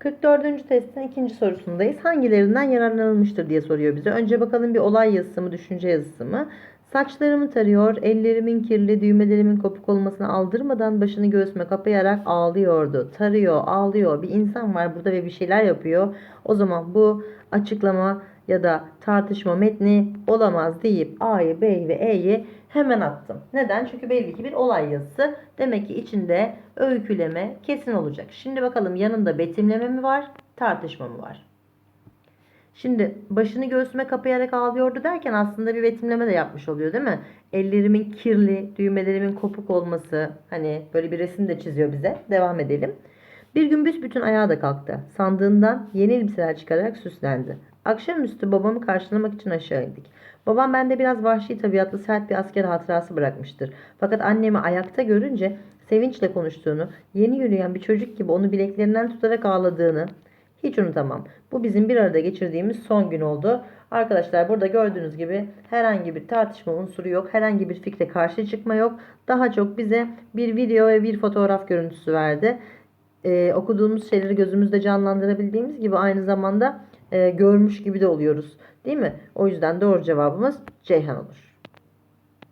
44. testin ikinci sorusundayız. Hangilerinden yararlanılmıştır diye soruyor bize. Önce bakalım bir olay yazısı mı, düşünce yazısı mı? Saçlarımı tarıyor, ellerimin kirli, düğmelerimin kopuk olmasını aldırmadan başını göğsüme kapayarak ağlıyordu. Tarıyor, ağlıyor. Bir insan var burada ve bir şeyler yapıyor. O zaman bu açıklama ya da tartışma metni olamaz deyip A'yı, B'yi ve E'yi hemen attım. Neden? Çünkü belli ki bir olay yazısı. Demek ki içinde öyküleme kesin olacak. Şimdi bakalım yanında betimleme mi var, tartışma mı var? Şimdi başını göğsüme kapayarak ağlıyordu derken aslında bir betimleme de yapmış oluyor değil mi? Ellerimin kirli, düğmelerimin kopuk olması hani böyle bir resim de çiziyor bize. Devam edelim. Bir gün büsbütün ayağa da kalktı. Sandığından yeni elbiseler çıkararak süslendi. Akşamüstü babamı karşılamak için aşağı indik. Babam bende biraz vahşi tabiatlı sert bir asker hatırası bırakmıştır. Fakat annemi ayakta görünce sevinçle konuştuğunu, yeni yürüyen bir çocuk gibi onu bileklerinden tutarak ağladığını, hiç unutamam. Bu bizim bir arada geçirdiğimiz son gün oldu. Arkadaşlar burada gördüğünüz gibi herhangi bir tartışma unsuru yok. Herhangi bir fikre karşı çıkma yok. Daha çok bize bir video ve bir fotoğraf görüntüsü verdi. Ee, okuduğumuz şeyleri gözümüzde canlandırabildiğimiz gibi aynı zamanda e, görmüş gibi de oluyoruz. Değil mi? O yüzden doğru cevabımız Ceyhan olur.